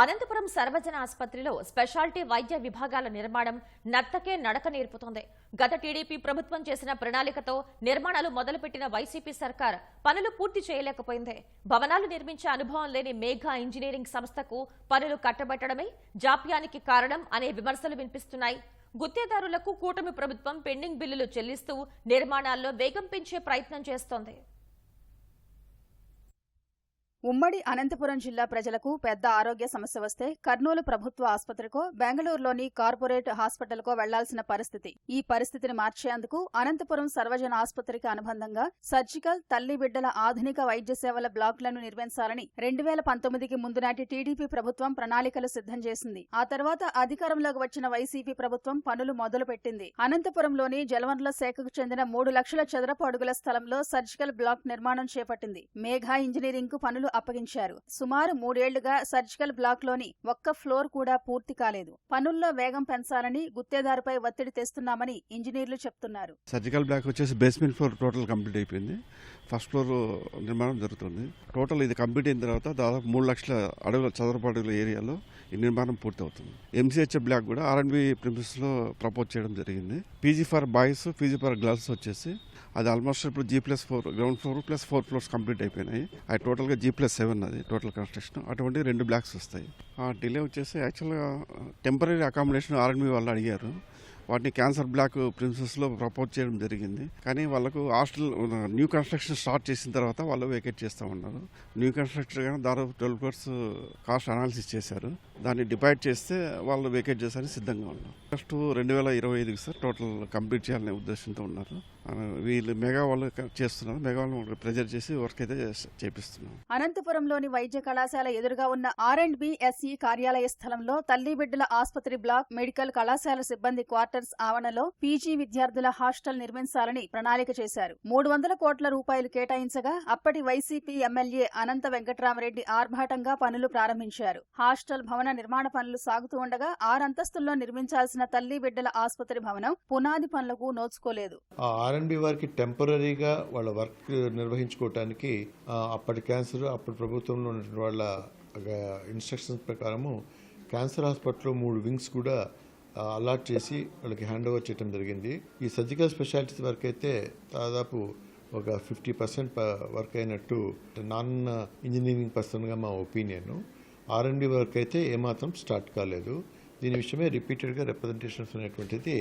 అనంతపురం సర్వజన ఆసుపత్రిలో స్పెషాలిటీ వైద్య విభాగాల నిర్మాణం నత్తకే నడక నేర్పుతోంది. గత టీడీపీ ప్రభుత్వం చేసిన ప్రణాళికతో నిర్మాణాలు మొదలుపెట్టిన వైసీపీ సర్కార్ పనులు పూర్తి చేయలేకపోయింది. భవనాలు నిర్మించే అనుభవం లేని మేఘా ఇంజనీరింగ్ సంస్థకు పనులు కట్టబెట్టడమే జాప్యానికి కారణం అనే విమర్శలు వినిపిస్తున్నాయి. గుత్తేదారులకు కూటమి ప్రభుత్వం పెండింగ్ బిల్లులు చెల్లిస్తూ నిర్మాణాల్లో వేగం పెంచే ప్రయత్నం చేస్తోంది. ఉమ్మడి అనంతపురం జిల్లా ప్రజలకు పెద్ద ఆరోగ్య సమస్య వస్తే కర్నూలు ప్రభుత్వ ఆసుపత్రికో బెంగళూరులోని కార్పొరేట్ హాస్పిటల్కో వెళ్ళాల్సిన పరిస్థితి. ఈ పరిస్థితిని మార్చేందుకు అనంతపురం సర్వజన ఆసుపత్రికి అనుబంధంగా సర్జికల్ తల్లి బిడ్డల ఆధునిక వైద్య సేవల బ్లాక్లను నిర్మించాలని రెండు వేల పంతొమ్మిదికి ముందు నాటి టీడీపీ ప్రభుత్వం ప్రణాళికలు సిద్ధం చేసింది. ఆ తర్వాత అధికారంలోకి వచ్చిన వైసీపీ ప్రభుత్వం పనులు మొదలుపెట్టింది. అనంతపురంలోని జలవనరుల శాఖకు చెందిన మూడు లక్షల చదరపు అడుగుల స్థలంలో సర్జికల్ బ్లాక్ నిర్మాణం చేపట్టింది. మేఘా ఇంజనీరింగ్కు పనులు అప్పగించారు. సుమారు మూడేళ్ళుగా సర్జికల్ బ్లాక్లోని ఒక్క ఫ్లోర్ కూడా పూర్తి కాలేదు. పనుల్లో వేగం పెంచాలని గుత్తేదారుపై ఒత్తిడి తెస్తున్నామని ఇంజనీర్లు చెప్తున్నారు. సర్జికల్ బ్లాక్ వచ్చేసి బేస్మెంట్ ఫ్లోర్ టోటల్ కంప్లీట్ అయిపోయింది. ఫస్ట్ ఫ్లోర్ నిర్మాణం జరుగుతుంది. టోటల్ ఇది కంప్లీట్ అయిన తర్వాత దాదాపు మూడు లక్షల అడుగుల చదరపు అడుగుల ఏరియాలో ఈ నిర్మాణం పూర్తి అవుతుంది ఎంసీహెచ్ బ్లాక్ కూడా ఆర్ఎండ్బి ప్రిన్సిపల్స్లో ప్రపోజ్ చేయడం జరిగింది. PG for boys PG for girls వచ్చేసి అది ఆల్మోస్ట్ ఇప్పుడు G plus four ground floor plus four floors complete అయిపోయినాయి. అది టోటల్గా జీ ప్లస్ సెవెన్ అది టోటల్ కన్స్ట్రక్షన్ అటువంటి రెండు బ్లాక్స్ వస్తాయి. ఆ డిలే వచ్చేసి యాక్చువల్గా టెంపరీ అకామిడేషన్ ఆర్ఎండ్బి వాళ్ళు అడిగారు. వాటిని క్యాన్సర్ బ్లాక్ ప్రిన్సెస్లో ప్రపోజ్ చేయడం జరిగింది. కానీ వాళ్ళకు హాస్టల్ న్యూ కన్స్ట్రక్షన్ స్టార్ట్ చేసిన తర్వాత వాళ్ళు వేకేట్ చేస్తూ ఉన్నారు. న్యూ కన్స్ట్రక్షన్ కానీ దాదాపు ట్వెల్వ్ క్రోర్స్ కాస్ట్ అనాలిసిస్ చేశారు. దాన్ని డివైడ్ చేస్తే వాళ్ళు వేకేట్ చేశారని సిద్ధంగా ఉన్నారు. ఫస్ట్ రెండు వేల ఇరవై ఐదుకి సార్ టోటల్ కంప్లీట్ చేయాలనే ఉద్దేశంతో ఉన్నారు. వీళ్ళు మెగా వాళ్ళు చేస్తున్నారు. మెగా వాళ్ళు ప్రెజర్ చేసి వర్క్ అయితే చేపిస్తున్నారు అనంతపురంలోని వైద్య కళాశాల ఎదురుగా ఉన్న ఆర్ అండ్ బి ఎస్ఈ కార్యాలయ స్థలంలో తల్లి బిడ్డల ఆసుపత్రి బ్లాక్ మెడికల్ కళాశాల సిబ్బంది క్వార్టర్స్ ఆవరణలో పీజీ విద్యార్థుల హాస్టల్ నిర్మించాలని ప్రణాళిక చేశారు. మూడు వందల కోట్ల రూపాయలు కేటాయించగా అప్పటి వైసీపీ ఎమ్మెల్యే అనంత వెంకట్రామరెడ్డి ఆర్భాటంగా పనులు ప్రారంభించారు. హాస్టల్ భవన నిర్మాణ పనులు సాగుతూ ఉండగా ఆరంతస్తుల్లో నిర్మించాల్సిన తల్లి బిడ్డల ఆసుపత్రి భవనం పునాది పనులకు నోచుకోలేదు. ఆర్ఎండ్బి వారికి టెంపరీగా వాళ్ళ వర్క్ నిర్వహించుకోవటానికి అప్పటి క్యాన్సర్ అప్పటి ప్రభుత్వంలో ఉన్నటువంటి వాళ్ళ ఇన్స్ట్రక్షన్స్ ప్రకారము క్యాన్సర్ హాస్పిటల్లో మూడు వింగ్స్ కూడా అలాట్ చేసి వాళ్ళకి హ్యాండ్ ఓవర్ చేయడం జరిగింది. ఈ సర్జికల్ స్పెషాలిటీస్ వర్క్ అయితే దాదాపు ఒక ఫిఫ్టీ పర్సెంట్ వర్క్ అయినట్టు నాన్ ఇంజనీరింగ్ పర్సన్గా మా ఒపీనియన్ ఆర్ఎండి వర్క్ అయితే ఏమాత్రం స్టార్ట్ కాలేదు. దీని విషయమే రిపీటెడ్గా రిప్రజెంటేషన్స్ అనేటువంటిది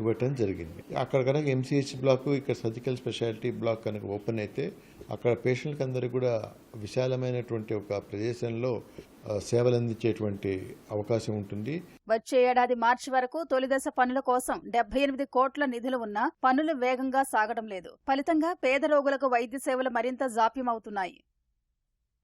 ఇవ్వటం జరిగింది. అక్కడ కనుక ఎంసీహెచ్ బ్లాక్ ఇక్కడ సర్జికల్ స్పెషాలిటీ బ్లాక్ కనుక ఓపెన్ అయితే అక్కడ పేషెంట్కి అందరికీ కూడా విశాలమైనటువంటి ఒక ప్రదేశంలో సేవలు అందించేటువంటి అవకాశం ఉంటుంది. వచ్చే ఏడాది మార్చి వరకు తొలిదశ పనుల కోసం డెబ్బై ఎనిమిది కోట్ల నిధులు ఉన్నా పనులు వేగంగా సాగడం లేదు. ఫలితంగా పేద రోగులకు వైద్య సేవలు మరింత జాప్యమవుతున్నాయి.